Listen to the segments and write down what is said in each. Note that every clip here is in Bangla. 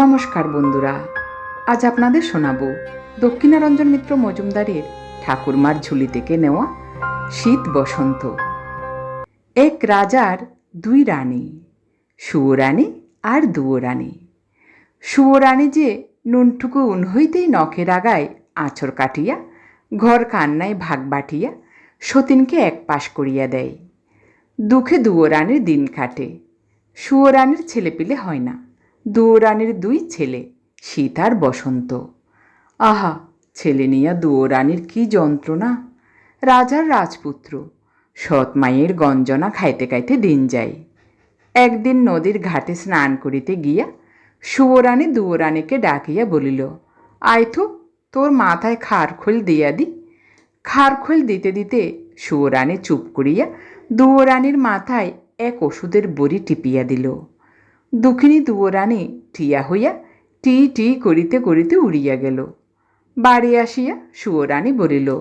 নমস্কার বন্ধুরা, আজ আপনাদের শোনাবো দক্ষিণারঞ্জন মিত্র মজুমদারের ঠাকুরমার ঝুলি থেকে নেওয়া শীত বসন্ত। এক রাজার দুই রানী, সুয়োরানী আর দুয়োরানী। সুয়োরানী যে নুনটুকু উন হইতেই নখের আগায় আঁচড় কাটিয়া, ঘর কান্নায় ভাগ বাটিয়া সতীনকে এক পাশ করিয়া দেয়। দুঃখে দুয়োরানীর দিন কাটে, সুয়োরানীর ছেলেপিলে হয় না। দুয়োরানীর দুই ছেলে শীত আর বসন্ত। আহা, ছেলে নিয়া দুয়োরানীর কি যন্ত্রণা! রাজার রাজপুত্র, সৎ মায়ের গঞ্জনা খাইতে খাইতে দিন যায়। একদিন নদীর ঘাটে স্নান করিতে গিয়া সুয়োরানী দুয়োরানীকে ডাকিয়া বলিল আয় তো তোর মাথায় খারখোল দিয়া দি। খারখোল দিতে দিতে সুয়োরানী চুপ করিয়া দুয়োরানীর মাথায় এক ওষুধের বড়ি টিপিয়া দিল। দুঃখিনী দুয়োরানী টিয়া হইয়া টি টি করিতে করিতে উড়িয়া গেল। বাড়ি আসিয়া সুয়োরানী বলিল,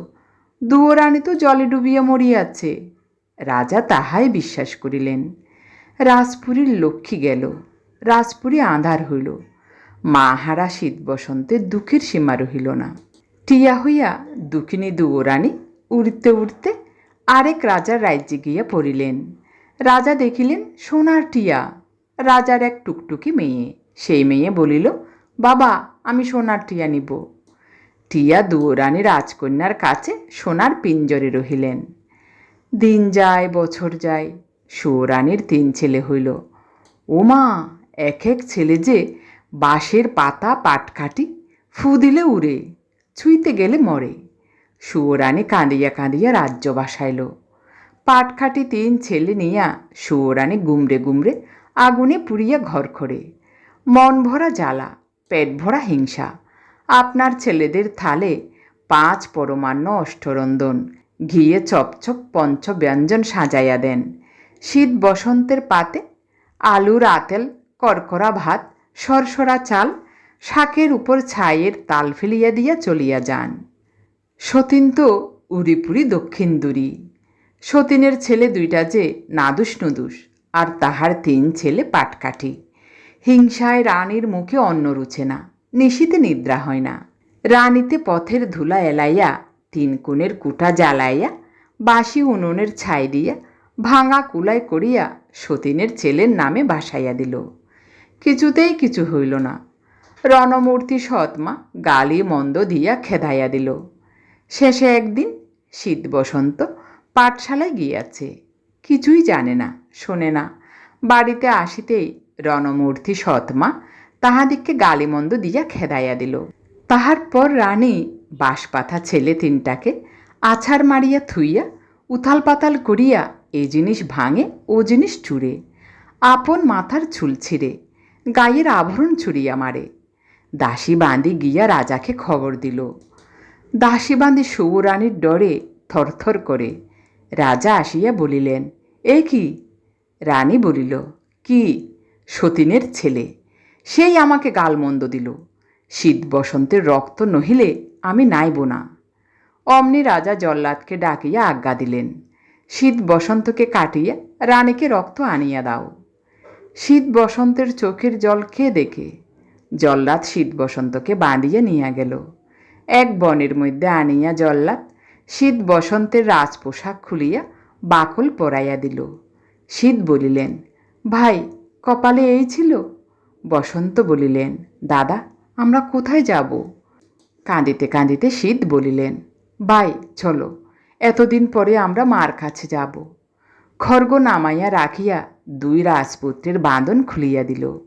দুয়োরানী তো জলে ডুবিয়া মরিয়াছে রাজা তাহাই বিশ্বাস করিলেন। রাজপুরীর লক্ষ্মী গেল। রাজপুরী আঁধার হইল। মাহারা শীত বসন্তে দুঃখের সীমা রহিল না। টিয়া হইয়া দুঃখিনী দুয়োরানী উড়তে উড়তে আরেক রাজার রাজ্যে গিয়া পড়িলেন। রাজা দেখিলেন, সোনার টিয়া রাজার এক টুকটুকি মেয়ে। সেই মেয়ে বলিল, বাবা, আমি সোনার টিয়া নিব। টিয়া দুয়োরানী রাজকন্যার কাছে সোনার পিঞ্জরে রহিলেন। দিন যায়, বছর যায় সুরানীর তিন ছেলে হইল। ওমা, এক এক ছেলে যে বাঁশের পাতা পাটকাটি ফু দিলে উড়ে, ছুঁইতে গেলে মরে। সুয়োরানী কাঁদিয়া কাঁদিয়া রাজ্য বাসাইল। পাটখাটি তিন ছেলে নিয়া সুয়োরানী গুমরে গুমরে আগুনে পুড়িয়া ঘর করে মন ভরা জ্বালা, পেট ভরা হিংসা। আপনার ছেলেদের থালে পাঁচ পরমান্ন অষ্টরন্দন ঘিয়ে চপচপ পঞ্চ ব্যঞ্জন সাজাইয়া দেন। শীত বসন্তের পাতে আলুর আতেল, করকরা ভাত, সরসরা চাল, শাকের উপর ছাইয়ের তাল ফেলিয়া দিয়া চলিয়া যান। সতীন তো উড়িপুরি দক্ষিণ দূরি। সতীনের ছেলে দুইটা যে নাদুস নুদুস। আর তাহার তিন ছেলে পাটকাঠি। হিংসায় রানীর মুখে অন্ন রুছে না নিশীতে নিদ্রা হয় না। রানীতে পথের ধুলা এলাইয়া, তিন কোণের কুটা জ্বালাইয়া বাসি উনুনের ছাই দিয়া, ভাঙা কুলাই করিয়া সতীনের ছেলের নামে বাসাইয়া দিল। কিছুতেই কিছু হইল না। রণমূর্তি সৎমা গালি মন্দ দিয়া খেদাইয়া দিল। শেষে একদিন শীত বসন্ত পাঠশালায় গিয়াছে। কিছুই জানে না, শোনে না। বাড়িতে আসিতেই রণমূর্তি সৎমা তাহাদিগকে গালিমন্দ দিয়া খেদাইয়া দিল। তাহার পর রানী বাঁশপাথা ছেলে তিনটাকে আছাড় মারিয়া থুইয়া উথাল পাতাল করিয়া এ জিনিস ভাঙে, ও জিনিস চুড়ে আপন মাথার চুল ছিঁড়ে গায়ের আভরণ ছুড়িয়া মারে। দাসী বাঁধি গিয়া রাজাকে খবর দিল। দাসী বাঁধি সুবরানীর ডরে থরথর করে রাজা আসিয়া বলিলেন এ কি? রানী বলিল, কি? সতীনের ছেলে। সেই আমাকে গালমন্দ দিল। শীত বসন্তের রক্ত নহিলে আমি নাইব না। অমনি রাজা জল্লাদকে ডাকিয়া আজ্ঞা দিলেন, শীত বসন্তকে কাটিয়া রানীকে রক্ত আনিয়া দাও। শীত বসন্তের চোখের জল খেয়ে দেখে? জল্লাদ শীত বসন্তকে বাঁধিয়া নিয়া গেল। এক বনের মধ্যে আনিয়া জল্লাদ শীত বসন্তের রাজ পোশাক খুলিয়া বাকল পরাইয়া দিল। শীত বলিলেন, ভাই, কপালে এই ছিল? বসন্ত বলিলেন, দাদা, আমরা কোথায় যাব? কাঁদিতে কাঁদিতে শীত বলিলেন, ভাই, চলো, এতদিন পরে আমরা মার কাছে যাব। খর্গ নামাইয়া রাখিয়া দুই রাজপুত্রের বাঁধন খুলিয়া দিল।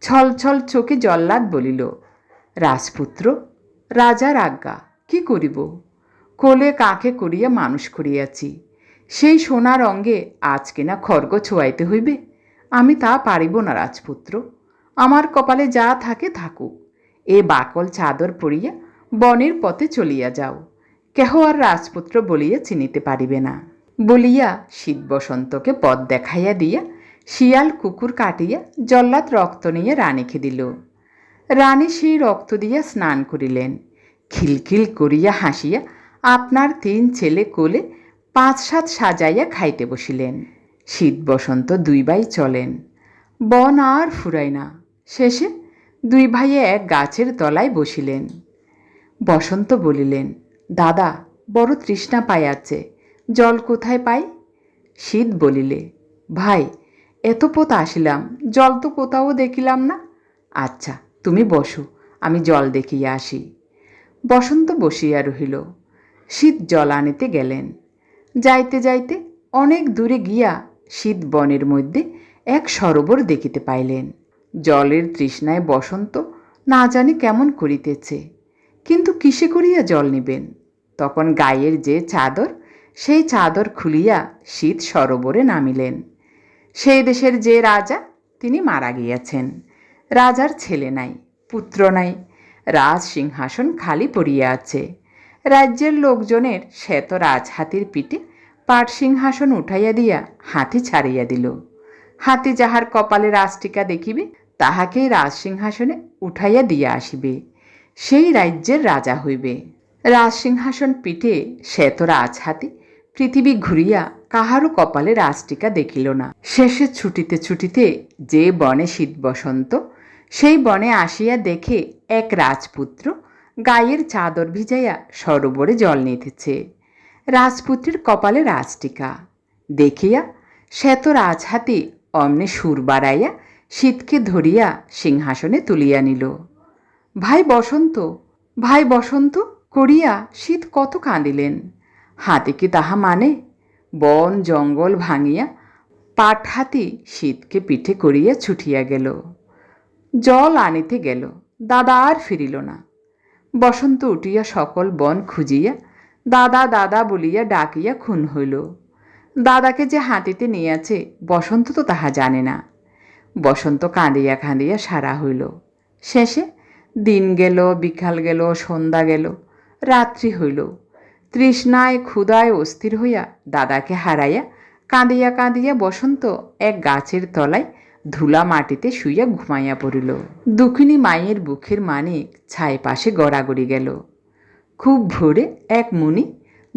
ছল ছল চোখে জল্লাদ বলিল, রাজপুত্র, রাজার আজ্ঞা, কি করিব? কোলে কাকে করিয়া মানুষ করিয়াছি? সেই সোনার অঙ্গে আজকে না খর্গ ছোয়াইতে হইবে, আমি তা পারিব না রাজপুত্র। আমার কপালে যা থাকে থাকুক, এ বাকল চাদর পরিয়া বনের পথে চলিয়া যাও। কেহ আর রাজপুত্র বলিয়া চিনিতে পারিবে না। বলিয়া শীত বসন্তকে পথ দেখাইয়া দিয়া শিয়াল কুকুর কাটিয়া জল্লাদ রক্ত নিয়ে রানীকে দিল। রানী সেই রক্ত দিয়া স্নান করিলেন। খিলখিল করিয়া হাসিয়া আপনার তিন ছেলে কোলে পাঁচ সাত সাজাইয়া খাইতে বসিলেন। শীত বসন্ত দুই ভাই চলেন। বন আর ফুরায় না। শেষে দুই ভাইয়ে এক গাছের তলায় বসিলেন। বসন্ত বলিলেন, দাদা, বড় তৃষ্ণা পাইয়াছে জল কোথায় পাই? শীত বলিলে, ভাই, এত পথ আসিলাম, জল তো কোথাও দেখিলাম না। আচ্ছা তুমি বসো, আমি জল দেখিয়া আসি। বসন্ত বসিয়া রহিল। শীত জল আনিতে গেলেন। যাইতে যাইতে অনেক দূরে গিয়া শীত বনের মধ্যে এক সরোবর দেখিতে পাইলেন। জলের তৃষ্ণায় বসন্ত না জানি কেমন করিতেছে, কিন্তু কিসে করিয়া জল নিবেন? তখন গায়ের যে চাদর, সেই চাদর খুলিয়া শীত সরোবরে নামিলেন। সেই দেশের যে রাজা, তিনি মারা গিয়াছেন। রাজার ছেলে নাই, পুত্র নাই, রাজ সিংহাসন খালি পড়িয়া আছে। রাজ্যের লোকজনের শ্বেত রাজহাতির পিঠে পাট সিংহাসন উঠাইয়া দিয়া হাতি ছাড়িয়া দিল। হাতি যাহার কপালে রাজটিকা দেখিবে, তাহাকেই রাজসিংহাসনে উঠাইয়া দিয়া আসিবে। সেই রাজ্যের রাজা হইবে। রাজসিংহাসন পিঠে শ্বেত রাজহাতি পৃথিবী ঘুরিয়া কাহারও কপালে রাজটিকা দেখিল না। শেষে ছুটিতে ছুটিতে যে বনে শীত বসন্ত, সেই বনে আসিয়া দেখে এক রাজপুত্র গায়ের চাদর ভিজাইয়া সরোবরে জল নিতেছে। রাজপুত্রের কপালে রাজটিকা দেখিয়া শ্বেত রাজহাতি অমনে সুর বাড়াইয়া শীতকে ধরিয়া সিংহাসনে তুলিয়া নিল। ভাই বসন্ত ভাই বসন্ত, করিয়া শীত কত কাঁদিলেন। হাতে কি তাহা মানে? বন জঙ্গল ভাঙিয়া পাট হাতি শীতকে পিঠে করিয়া ছুটিয়া গেল। জল আনিতে গেল, দাদা আর ফিরিল না। বসন্ত উঠিয়া সকল বন খুঁজিয়া দাদা দাদা বলিয়া ডাকিয়া খুন হইল। দাদাকে যে হাতিতে নিয়াছে, বসন্ত তো তাহা জানে না। বসন্ত কাঁদিয়া কাঁদিয়া সারা হইল। শেষে দিন গেল, বিকাল গেল, সন্ধ্যা গেল, রাত্রি হইল। তৃষ্ণায়, ক্ষুধায় অস্থির হইয়া দাদাকে হারাইয়া কাঁদিয়া কাঁদিয়া বসন্ত এক গাছের তলায় ধুলা মাটিতে শুইয়া ঘুমাইয়া পড়িল। দুখিনী মায়ের বুকের মানিক ছাই পাশে গড়াগড়ি গেল। খুব ভোরে এক মুনি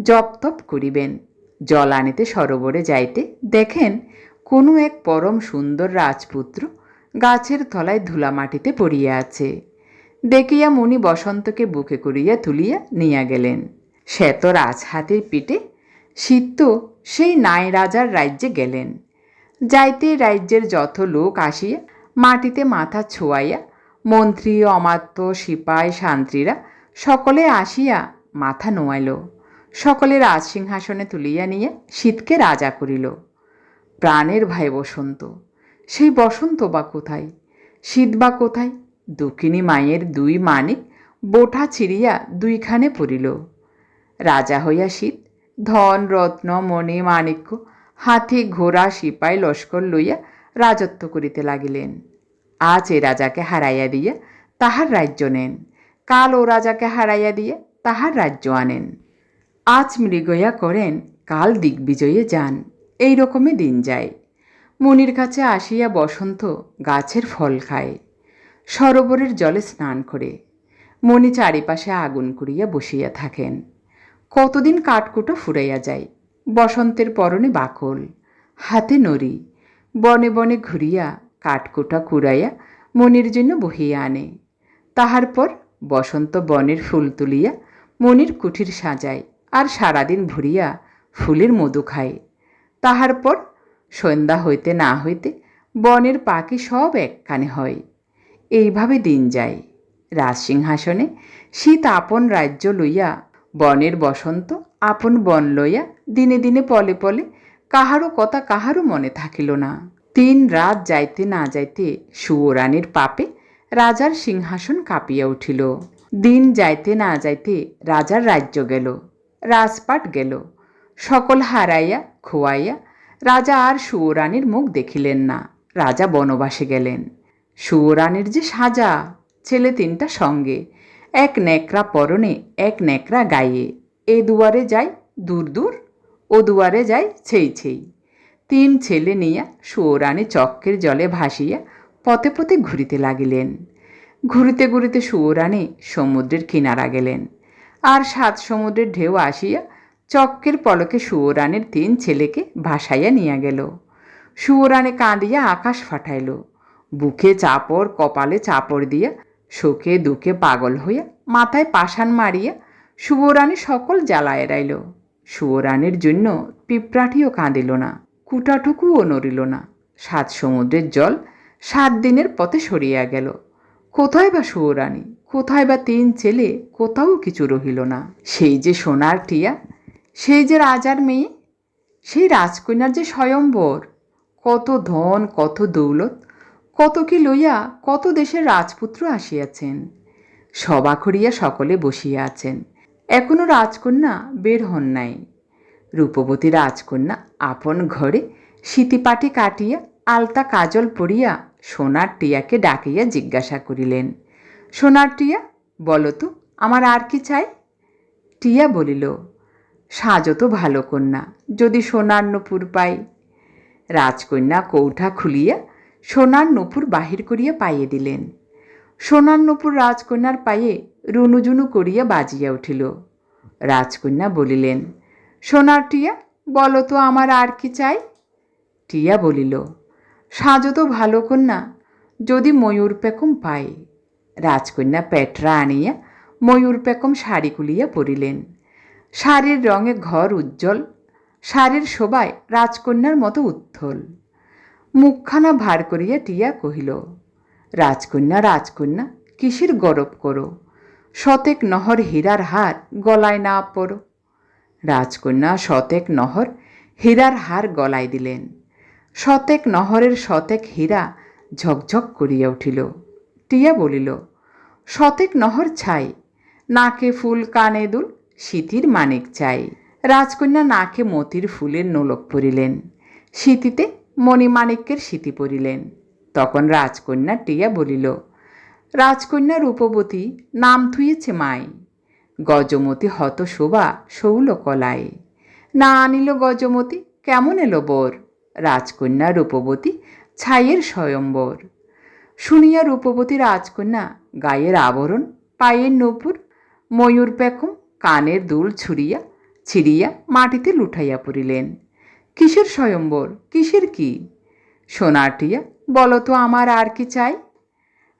জপ তপ করিবেন। জল আনিতে সরোবরে যাইতে দেখেন কোনো এক পরম সুন্দর রাজপুত্র গাছের তলায় ধুলা মাটিতে পড়িয়া আছে। দেখিয়া মুনি বসন্তকে বুকে করিয়া তুলিয়া নিয়া গেলেন। শ্বেত রাজহাতের পিঠে শীত সেই নাই রাজার রাজ্যে গেলেন। যাইতে রাজ্যের যত লোক আসিয়া মাটিতে মাথা ছোঁয়াইয়া, মন্ত্রী, অমাত্য, সিপাই শান্ত্রীরা সকলে আসিয়া মাথা নোয়াইল। সকলে রাজসিংহাসনে তুলিয়া নিয়ে শীতকে রাজা করিল। প্রাণের ভাই বসন্ত, সেই বসন্ত বা কোথায়? শীত বা কোথায়? দুঃখিনী মায়ের দুই মানিক বোঠা ছিঁড়িয়া দুইখানে পড়িল। রাজা হইয়া শীত, ধন, রত্ন, মণি, মাণিক্য হাতি ঘোড়া সিপাই লস্কর লইয়া রাজত্ব করিতে লাগিলেন। আজ এ রাজাকে হারাইয়া দিয়া তাহার রাজ্য নেন। কাল ও রাজাকে হারাইয়া দিয়ে তাহার রাজ্য আনেন। আজ মৃগয়া করেন, কাল দিগ্বিজয়ে যান। এই রকমে দিন যায়। মুনির কাছে আসিয়া বসন্ত গাছের ফল খায়। সরোবরের জলে স্নান করে। মণি চারিপাশে আগুন করিয়া বসিয়া থাকেন। কতদিন কাঠকুটো ফুরাইয়া যায়। বসন্তের পরনে বাকল, হাতে নড়ি, বনে বনে ঘুরিয়া, কাঠকুটা কুড়াইয়া, মনির জন্য বহিয়া আনে। তাহার পর বসন্ত বনের ফুল তুলিয়া, মনির কুঠির সাজায় আর সারাদিন ভরিয়া ফুলের মধু খায়। তাহার পর সন্ধ্যা হইতে না হইতে বনের পাখি সব একখানে হয়। এইভাবে দিন যায়। রাজসিংহাসনে শীত আপন রাজ্য লইয়া বনের বসন্ত আপন বন লইয়া দিনে দিনে পলে পলে কাহারও কথা কাহারও মনে থাকিল না। তিন রাত যাইতে না যাইতে সুয়োরানীর পাপে রাজার সিংহাসন কাঁপিয়া উঠিল। দিন যাইতে না যাইতে রাজার রাজ্য গেল, রাজপাট গেল, সকল হারাইয়া খোয়াইয়া রাজা আর সুয়োরানীর মুখ দেখিলেন না, রাজা বনবাসে গেলেন। সুয়োরানীর যে সাজা, ছেলে তিনটা সঙ্গে, এক ন্যাকড়া পরনে, এক ন্যাকড়া গায়ে, এ দুয়ারে যাই দূর দূর ও দুয়ারে যাই ছেই ছেই। তিন ছেলে নিয়া সুয়োরানী চক্রের জলে ভাসিয়া পথে পথে ঘুরিতে লাগিলেন। ঘুরিতে ঘুরিতে সুয়োরানী সমুদ্রের কিনারা গেলেন। আর সাত সমুদ্রের ঢেউ আসিয়া চক্রের পলকে সুয়োরানীর তিন ছেলেকে ভাসাইয়া নিয়া গেল। সুয়োরানী কাঁদিয়া আকাশ ফাটাইল। বুকে চাপড়, কপালে চাপড় দিয়া শোকে দুঃখে পাগল হইয়া মাথায় পাশান মারিয়া শুভরানী সকল জ্বালা এড়াইল। শুভরানীর জন্য পিঁপড়াটিও কাঁদিল না, কুটাটুকুও নড়িল না। সাত সমুদ্রের জল সাত দিনের পথে সরিয়া গেল। কোথায় বা শুভরানী কোথায় বা তিন ছেলে, কোথাও কিছু রহিল না। সেই যে সোনার টিয়া, সেই যে রাজার মেয়ে, সেই রাজকন্যার যে স্বয়ম্বর, কত ধন, কত দৌলত, কত কি লইয়া কত দেশের রাজপুত্র আসিয়াছেন। সভা করিয়া সকলে বসিয়া আছেন। এখনও রাজকন্যা বের হন নাই। রূপবতী রাজকন্যা আপন ঘরে স্মৃতিপাটি কাটিয়া আলতা কাজল পরিয়া সোনার টিয়াকে ডাকিয়া জিজ্ঞাসা করিলেন, সোনার টিয়া, বলো তো, আমার আর কি চাই? টিয়া বলিল, সাজো তো ভালো কন্যা, যদি সোনার নপুর পাই। রাজকন্যা কৌঠা খুলিয়া সোনার নপুর বাহির করিয়া পাইয়ে দিলেন। সোনার নপুর রাজকন্যার পায়ে রুনুজুনু করিয়া বাজিয়া উঠিল। রাজকন্যা বলিলেন, সোনার টিয়া, বলো তো আমার আর কি চাই? টিয়া বলিল, সাজো তো ভালো কন্যা, যদি ময়ূর পেকম পাই। রাজকন্যা পেটরা আনিয়া ময়ূর পেকম শাড়ি কুলিয়া পরিলেন। শাড়ির রঙে ঘর উজ্জ্বল, শাড়ির শোভায় রাজকন্যার মতো উত্থল। মুখখানা ভার করিয়া টিয়া কহিল, রাজকন্যা রাজকন্যা, কিসের গরব করো? শতেক নহর হীরার হার গলায় না পড়ো। রাজকন্যা শতেক নহর হীরার হার গলায় দিলেন। শতেক নহরের শতেক হীরা ঝকঝক করিয়া উঠিল। টিয়া বলিল, শতেক নহর ছাই, নাকে ফুল কানে দুল সিথির মানিক চাই। রাজকন্যা নাকে মতির ফুলের নোলক পরিলেন। সিথিতে মণিমাণিক্যের সিথি পরিলেন। তখন রাজকন্যা টিয়া বলিল রাজকন্যা রূপবতী নাম থুয়েছে মাই। গজমতি হত শোভা শৌল কলায় না আনিল গজমতি, কেমন এলো বর? রাজকন্যা রূপবতী ছাইয়ের স্বয়ম্বর। শুনিয়া রূপবতী রাজকন্যা গায়ের আবরণ, পায়ের নপুর, ময়ূর পেখম কানের দুল ছুড়িয়া, ছিড়িয়া মাটিতে লুঠাইয়া পড়িলেন। কিসের স্বয়ম্বর, কিসের কি? সোনাটিয়া, বলো তো আমার আর কি চাই?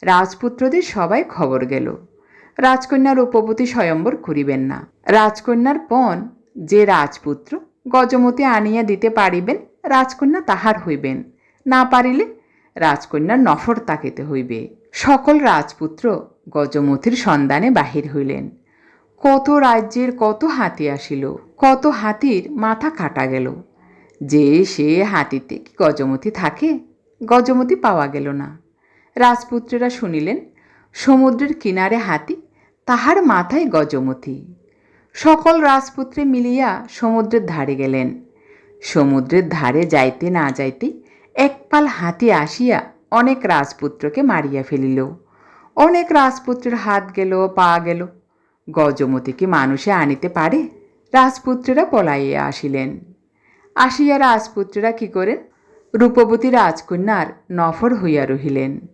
রাজপুত্রদের সবাই খবর গেল। রাজকন্যার উপপতি স্বয়ম্বর করিবেন না। রাজকন্যার পণ যে রাজপুত্র গজমতি আনিয়া দিতে পারিবেন, রাজকন্যা তাহার হইবেন। না পারিলে রাজকন্যার নফর তাকিতে হইবে। সকল রাজপুত্র গজমতির সন্ধানে বাহির হইলেন। কত রাজ্যের কত হাতি আসিল, কত হাতির মাথা কাটা গেল। যে সে হাতিতে কি গজমতি থাকে, গজমতি পাওয়া গেল না। রাজপুত্রেরা শুনিলেন, সমুদ্রের কিনারে হাতি, তাহার মাথায় গজমতি। সকল রাজপুত্রে মিলিয়া সমুদ্রের ধারে গেলেন। সমুদ্রের ধারে যাইতে না যাইতে একপাল হাতি আসিয়া অনেক রাজপুত্রকে মারিয়া ফেলিল। অনেক রাজপুত্রের হাত গেল, পা গেল। গজমতিকে মানুষে আনিতে পারে? রাজপুত্রেরা পলাইয়া আসিলেন। আসিয়া রাজপুত্রেরা কি করেন? রূপবতী রাজকন্যার নফর হইয়া রহিলেন।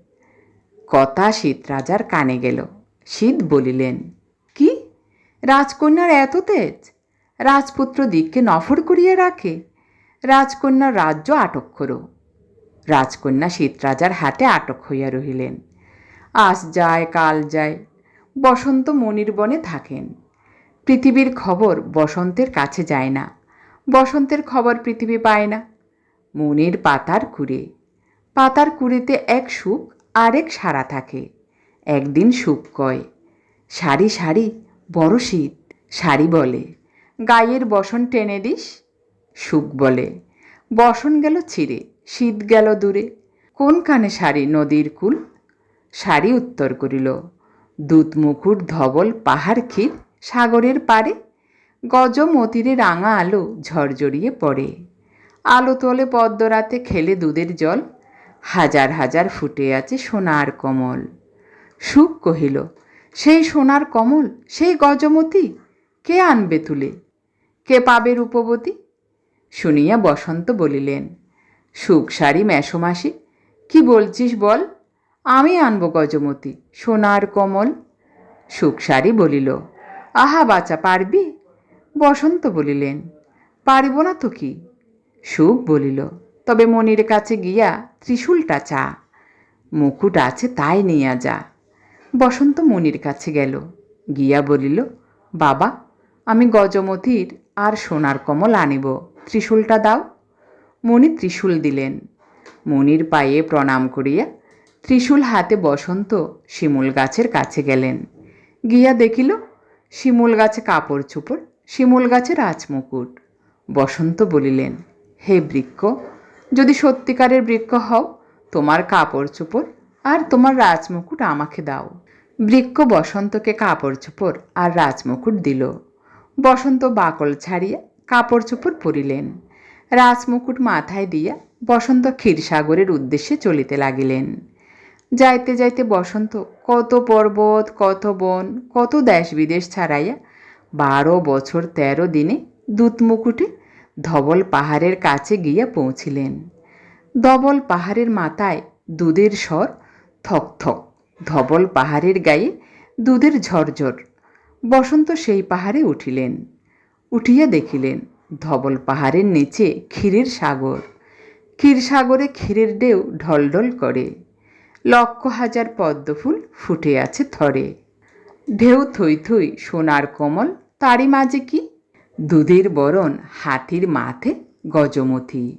কথা শীত রাজার কানে গেল। শীত বলিলেন, কি? রাজকন্যার এত তেজ? রাজপুত্র দিককে নফর করিয়া রাখে? রাজকন্যার রাজ্য আটক করো। রাজকন্যা শীত রাজার হাতে আটক হইয়া রহিলেন। আজ যায়, কাল যায়, বসন্ত মনির বনে থাকেন। পৃথিবীর খবর বসন্তের কাছে যায় না। বসন্তের খবর পৃথিবী পায় না। মনির পাতার কুড়ে। পাতার কুড়িতে এক সুখ আরেক সারা থাকে। একদিন সুখ কয়, সারি সারি, বড় শীত শাড়ি বলে। গায়ের বসন টেনে দিস? সুখ বলে, বসন গেল ছিঁড়ে, শীত গেল দূরে। কোন কানে শাড়ি নদীর কুল? শাড়ি উত্তর করিল, দুধ মুকুট ধবল পাহাড় ক্ষীর সাগরের পারে গজ মতিরে রাঙা আলো ঝরঝরিয়ে পড়ে। আলো তোলে পদ্মরাতে খেলে দুধের জল। হাজার হাজার ফুটে আছে সোনার কমল। সুখ কহিল, সেই সোনার কমল, সেই গজমতি, কে আনবে তুলে? কে পাবে রূপবতী? শুনিয়া বসন্ত বলিলেন, সুখ শাড়ি মেষমাসি কি বলছিস বল? আমি আনব গজমতি, সোনার কমল? সুখ শাড়ি বলিল, আহা বাচা পারবি? বসন্ত বলিলেন, পারিব না তো কি? সুখ বলিল তবে মনির কাছে গিয়া ত্রিশূলটা চা। মুকুট আছে তাই নিয়ে যা। বসন্ত মনির কাছে গেল। গিয়া বলিল, বাবা, আমি গজমতির আর সোনার কমল আনিব। ত্রিশূলটা দাও। মণি ত্রিশূল দিলেন। মনির পায়ে প্রণাম করিয়া ত্রিশূল হাতে বসন্ত শিমুল গাছের কাছে গেলেন। গিয়া দেখিল, শিমুল গাছে কাপড় চোপড়, শিমুল গাছে রাজমুকুট। বসন্ত বলিলেন, হে বৃক্ষ যদি সত্যিকারের বৃক্ষ হও, তোমার কাপড় চোপড় আর তোমার রাজমুকুট আমাকে দাও। বৃক্ষ বসন্তকে কাপড় চোপড় আর রাজমুকুট দিল। বসন্ত বাকল ছাড়িয়া কাপড় চোপড় পরিলেন। রাজমুকুট মাথায় দিয়া বসন্ত ক্ষীরসাগরের উদ্দেশ্যে চলিতে লাগিলেন। যাইতে যাইতে বসন্ত কত পর্বত, কত বন, কত দেশ বিদেশ ছাড়াইয়া বারো বছর তেরো দিনে দুধমুকুটে ধবল পাহাড়ের কাছে গিয়া পৌঁছিলেন। ধবল পাহাড়ের মাথায় দুধের স্বর থক থক। ধবল পাহাড়ের গায়ে দুধের ঝরঝর। বসন্ত সেই পাহাড়ে উঠিলেন। উঠিয়া দেখিলেন ধবল পাহাড়ের নিচে ক্ষীরের সাগর। ক্ষীরসাগরে ক্ষীরের ঢেউ ঢলঢল করে। লক্ষ হাজার পদ্মফুল ফুটে আছে থরে। ঢেউ থই থই সোনার কমল, তারই মাঝে কি? দুধের বরণ হাতির মাথে গজমথি।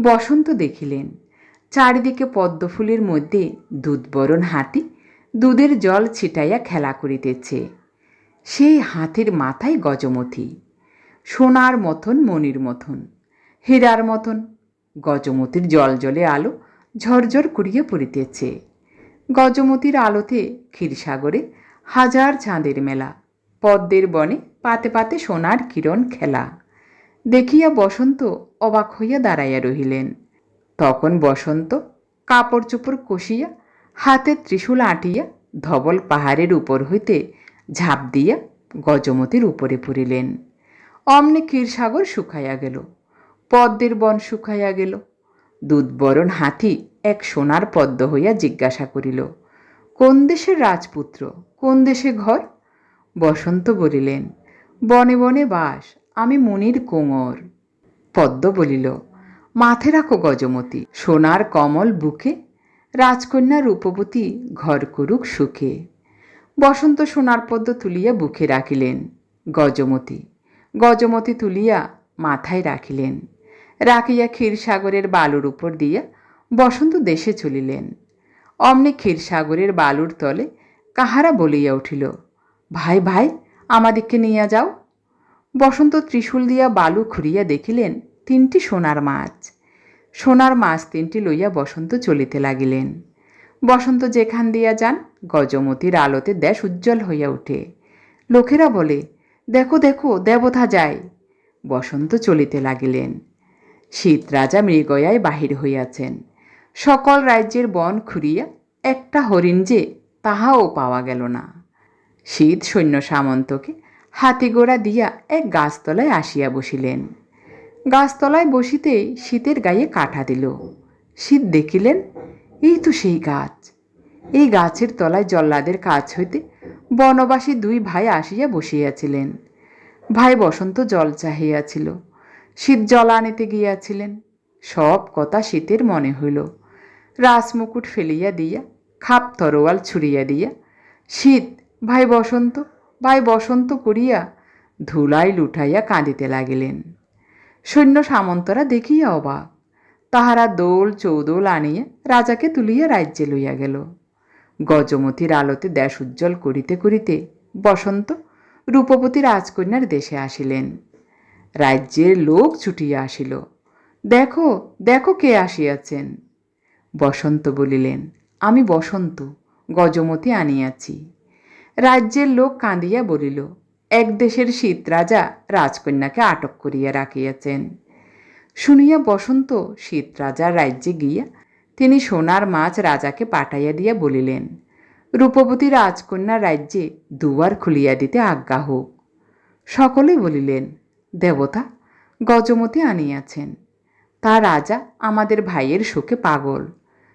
বসন্ত দেখিলেন, চারিদিকে পদ্মফুলের মধ্যে দুধবরণ হাতি দুধের জল ছিটাইয়া খেলা করিতেছে। সেই হাতির মাথায় গজমথি, সোনার মতন মনির মতন হীরার মতন গজমতির জল জলে আলো ঝরঝর করিয়া পড়িতেছে। গজমতির আলোতে ক্ষীরসাগরে হাজার চাঁদের মেলা পদ্মের বনে পাতে পাতে সোনার কিরণ খেলা। দেখিয়া বসন্ত অবাক হইয়া দাঁড়াইয়া রহিলেন। তখন বসন্ত কাপড় চোপড় কষিয়া, হাতে ত্রিশূল আঁটিয়া ধবল পাহাড়ের উপর হইতে ঝাঁপ দিয়া গজমতির উপরে পড়িলেন। অমনি ক্ষীরসাগর শুকাইয়া গেল, পদ্মের বন শুকাইয়া গেল। দুধবরণ হাতি এক সোনার পদ্ম হইয়া জিজ্ঞাসা করিল, কোন দেশের রাজপুত্র? কোন দেশে ঘর? বসন্ত বলিলেন, বনে বনে বাস, আমি মনির কোঙর পদ্ম বলিল, মাথে রাখো গজমতি, সোনার কমল বুকে, রাজকন্যা রূপবতী ঘর করুক সুখে। বসন্ত সোনার পদ্ম তুলিয়া বুকে রাখিলেন গজমতি গজমতি তুলিয়া মাথায় রাখিলেন, রাখিয়া ক্ষীরসাগরের বালুর উপর দিয়া বসন্ত দেশে চলিলেন। অমনি ক্ষীরসাগরের বালুর তলে কাহারা বলিয়া উঠিল ভাই ভাই, আমাদিগকে নিয়ে যাও। বসন্ত ত্রিশূল দিয়া বালু খুঁড়িয়া দেখিলেন তিনটি সোনার মাছ। সোনার মাছ তিনটি লইয়া বসন্ত চলিতে লাগিলেন। বসন্ত যেখান দিয়া যান, গজমতির আলোতে দেশ উজ্জ্বল হইয়া ওঠে লোকেরা বলে, দেখো দেখো, দেবতা যায়। বসন্ত চলিতে লাগিলেন। শীত রাজা মৃগয়ায় বাহির হইয়াছেন। সকল রাজ্যের বন খুঁড়িয়া একটা হরিণ যে তাহাও পাওয়া গেল না। শীত সৈন্য সামন্তকে হাতিগোড়া দিয়া এক গাছতলায় আসিয়া বসিলেন। গাছতলায় বসিতেই শীতের গায়ে কাঠা দিল। শীত দেখিলেন, এই তো সেই গাছ। এই গাছের তলায় জল্লাদের কাছ হইতে বনবাসী দুই ভাই আসিয়া বসিয়াছিলেন। ভাই বসন্ত জল চাহিয়াছিল, শীত জল আনিতে গিয়াছিলেন। সব কথা শীতের মনে হইল। রাসমুকুট ফেলিয়া দিয়া, খাপ তরোয়াল ছুড়িয়া দিয়া, শীত ভাই বসন্ত ভাই বসন্ত করিয়া ধুলাই লুঠাইয়া কাঁদিতে লাগিলেন। সৈন্য সামন্তরা দেখিয়া অবাক। তাহারা দোল চৌদোল আনিয়া রাজাকে তুলিয়া রাজ্যে লইয়া গেল। গজমতির আলোতে দেশ উজ্জ্বল করিতে করিতে বসন্ত রূপবতী রাজকন্যার দেশে আসিলেন। রাজ্যের লোক ছুটিয়া আসিল। দেখো দেখো কে আসিয়াছেন। বসন্ত বলিলেন, আমি বসন্ত, গজমতি আনিয়াছি। রাজ্যের লোক কাঁদিয়া বলিল, এক দেশের শীত রাজা রাজকন্যাকে আটক করিয়া রাখিয়াছেন শুনিয়া বসন্ত শীত রাজার রাজ্যে গিয়া তিনি সোনার মাছ রাজাকে পাঠাইয়া দিয়া বলিলেন, রূপবতী রাজকন্যা রাজ্যে দুয়ার খুলিয়া দিতে আজ্ঞা হোক সকলে বলিলেন, দেবতা, গজমতি আনিয়াছেন। তা রাজা আমাদের ভাইয়ের শোকে পাগল।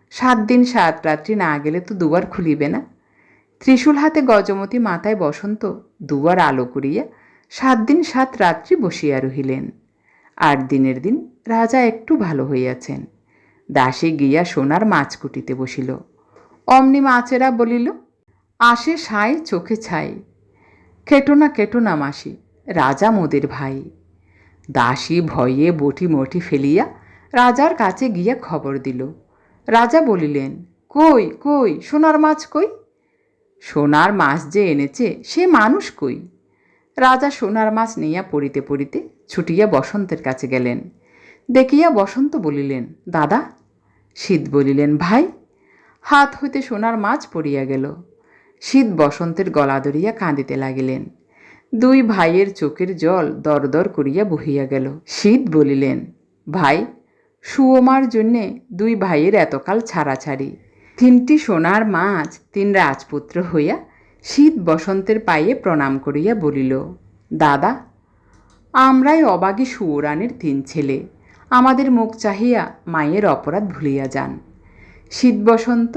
সাত দিন সাত রাত্রি না গেলে তো দুয়ার খুলিবে না। ত্রিশূল হাতে গজমতি মাথায় বসন্ত দুয়ার আলো করিয়া সাত দিন সাত রাত্রি বসিয়া রহিলেন। আট দিনের দিন রাজা একটু ভালো হইয়াছেন। দাসে গিয়া সোনার মাছ কুটিতে বসিল। অমনি মাছেরা বলিল, আসে সাই, চোখে ছাই। কেটো না কেটো না মাসি, রাজা মোদের ভাই। দাসী ভয়ে বটি মটি ফেলিয়া রাজার কাছে গিয়া খবর দিল। রাজা বলিলেন, কই কই, সোনার মাছ কই? সোনার মাছ যে এনেছে, সে মানুষ কই? রাজা সোনার মাছ নিয়া পড়িতে পড়িতে ছুটিয়া বসন্তের কাছে গেলেন। দেখিয়া বসন্ত বলিলেন, দাদা। শীত বলিলেন, ভাই, হাত হইতে সোনার মাছ পড়িয়া গেল। শীত বসন্তের গলা ধরিয়া কাঁদিতে লাগিলেন। দুই ভাইয়ের চোখের জল দরদর করিয়া বহিয়া গেল। শীত বলিলেন, ভাই, সুয়মার জন্যে দুই ভাইয়ের এতকাল ছাড়াছাড়ি। তিনটি সোনার মাছ তিন রাজপুত্র হইয়া শীত বসন্তের পায়ে প্রণাম করিয়া বলিল, দাদা, আমরাই অবাগী সুয়োরানের তিন ছেলে। আমাদের মুখ চাহিয়া মায়ের অপরাধ ভুলিয়া যান। শীত বসন্ত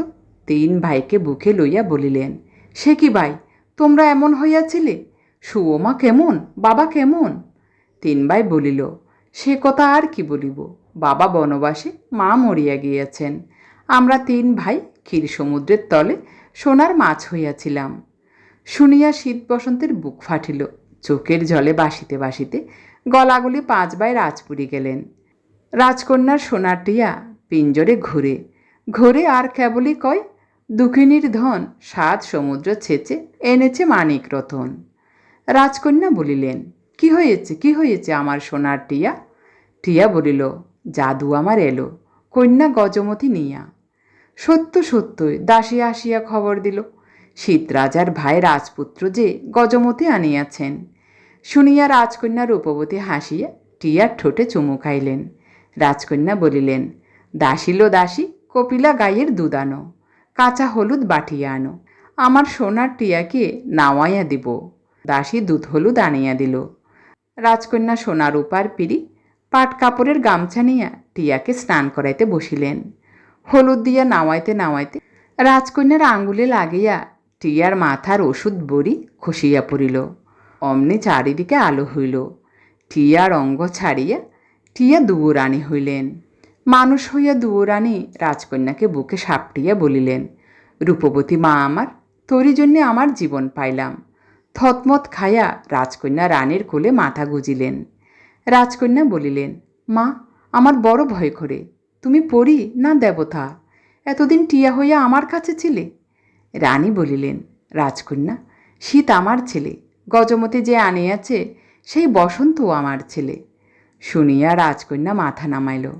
তিন ভাইকে বুকে লইয়া বলিলেন, সে কি ভাই, তোমরা এমন হইয়াছিলে? সুয়মা কেমন? বাবা কেমন? তিন ভাই বলিল, সে কথা আর কি বলিব? বাবা বনবাসে মা মরিয়া গিয়াছেন। আমরা তিন ভাই ক্ষীর সমুদ্রের তলে সোনার মাছ হইয়াছিলাম। শুনিয়া শীত বসন্তের বুক ফাটিল। চোখের জলে বাসিতে বাসিতে গলাগুলি পাঁচ ভাই রাজপুরী গেলেন। রাজকন্যার সোনাটিয়া পিঞ্জরে ঘুরে। ঘুরে আর কেবলই কয়, দুঃখিনীর ধন সাত সমুদ্র ছেচে এনেছে মানিক রতন। রাজকন্যা বলিলেন, কি হয়েছে কি হয়েছে আমার সোনার টিয়া? টিয়া বলিল, জাদু আমার এলো, কন্যা গজমতি নিয়া। সত্য সত্যই দাসী আসিয়া খবর দিল। শীত রাজার ভাই রাজপুত্র যে গজমতি আনিয়াছেন। শুনিয়া রাজকন্যা রূপবতী হাসিয়া টিয়ার ঠোঁটে চুমু খাইলেন। রাজকন্যা বলিলেন, দাসিল দাসী, কপিলা গাইয়ের দুদানো, কাঁচা হলুদ বাটিয়া আনো, আমার সোনার টিয়াকে নাওয়াইয়া দিব। দাসী দুধ হলুদ আনিয়া দিল রাজকন্যা সোনার উপার পিড়ি পাট কাপড়ের গামছা নিয়া টিয়াকে স্নান করাইতে বসিলেন। হলুদ দিয়া নাওয়াইতে নাওয়াইতে রাজকন্যার আঙ্গুলে লাগিয়া টিয়ার মাথার ওষুধ বড়ি খসিয়া পড়িল। অমনি চারিদিকে আলো হইল। টিয়ার অঙ্গ ছাড়িয়া টিয়া দুয়োরানী হইলেন। মানুষ হইয়া দুয়োরানী রাজকন্যাকে বুকে সাপটিয়া বলিলেন, রূপবতী মা আমার, তোরই জন্যে আমার জীবন পাইলাম। থতমত খাইয়া রাজকন্যা রানীর কোলে মাথা গুজিলেন রাজকন্যা বলিলেন, মা, আমার বড় ভয় করে। তুমি পড়ি না দেবতা? এতদিন টিয়া হইয়া আমার কাছে ছিলে? রানী বলিলেন, রাজকন্যা, শীত আমার ছেলে, গজমতি যে আনিয়াছে, সেই বসন্তও আমার ছেলে। শুনিয়া রাজকন্যা মাথা নামাইল।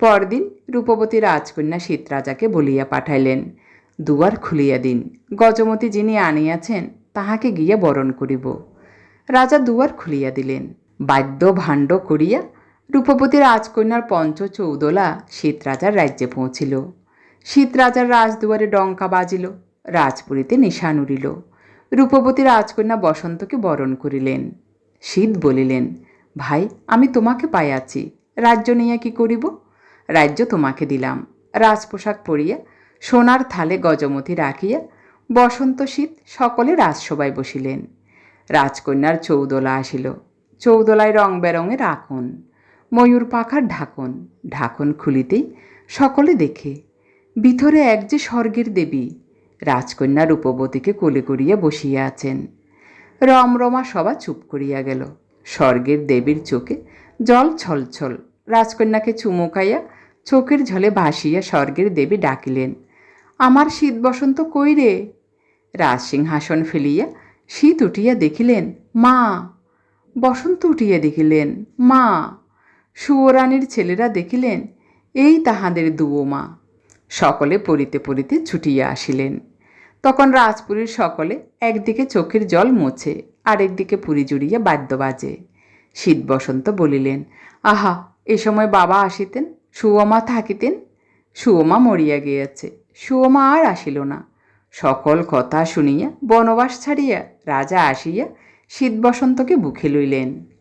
পরদিন রূপবতী রাজকন্যা শীতরাজাকে বলিয়া পাঠাইলেন, দুয়ার খুলিয়া দিন, গজমতি যিনি আনিয়াছেন, তাহাকে গিয়া বরণ করিব। রাজা দুয়ার খুলিয়া দিলেন। বাদ্য ভাণ্ড করিয়া রূপবতী রাজকন্যার পঞ্চ চৌদলা শীতরাজার রাজ্যে পৌঁছিল। শীতরাজার রাজদুয়ারে ডঙ্কা বাজিল, রাজপুরীতে নিশান উড়িল। রূপবতী রাজকন্যা বসন্তকে বরণ করিলেন। শীত বলিলেন, ভাই, আমি তোমাকে পাইয়াছি, রাজ্য নিয়ে কি করিব? রাজ্য তোমাকে দিলাম, রাজপোশাক পরিয়া, সোনার থালে গজমতি রাখিয়া, বসন্ত শীত সকলে রাজসভায় বসিলেন। রাজকন্যার চৌদোলা আসিল, চৌদোলায় রং বেরঙের আকন ময়ূর পাখার ঢাকন। ঢাকন খুলিতেই সকলে দেখে, ভিতরে এক যে স্বর্গের দেবী, রাজকন্যা রূপবতীকে কোলে করিয়া বসিয়া আছেন। রমরমা সবা চুপ করিয়া গেল। স্বর্গের দেবীর চোখে জল ছলছল। রাজকন্যাকে চুমুকাইয়া চোখের ঝলে ভাসিয়া স্বর্গের দেবী ডাকিলেন, আমার শীত বসন্ত কই রে? রাজসিংহাসন ফেলিয়া শীত উঠিয়া দেখিলেন, মা। বসন্ত উঠিয়া দেখিলেন, মা। সুয়রানীর ছেলেরা দেখিলেন, এই তাহাদের দুও মা। সকলে পড়িতে পড়িতে ছুটিয়া আসিলেন। তখন রাজপুরীর সকলে একদিকে চোখের জল মোছে, আরেকদিকে পুরী জুড়িয়া বাদ্য বাজে। শীত বসন্ত বলিলেন, আহা, এ সময় বাবা আসিতেন, সুয়মা থাকিতেন? সুয়মা মরিয়া গিয়াছে, সুয়মা আর আসিল না। সকল কথা শুনিয়া বনবাস ছাড়িয়া রাজা আসিয়া শীত বসন্তকে বুকে লইলেন।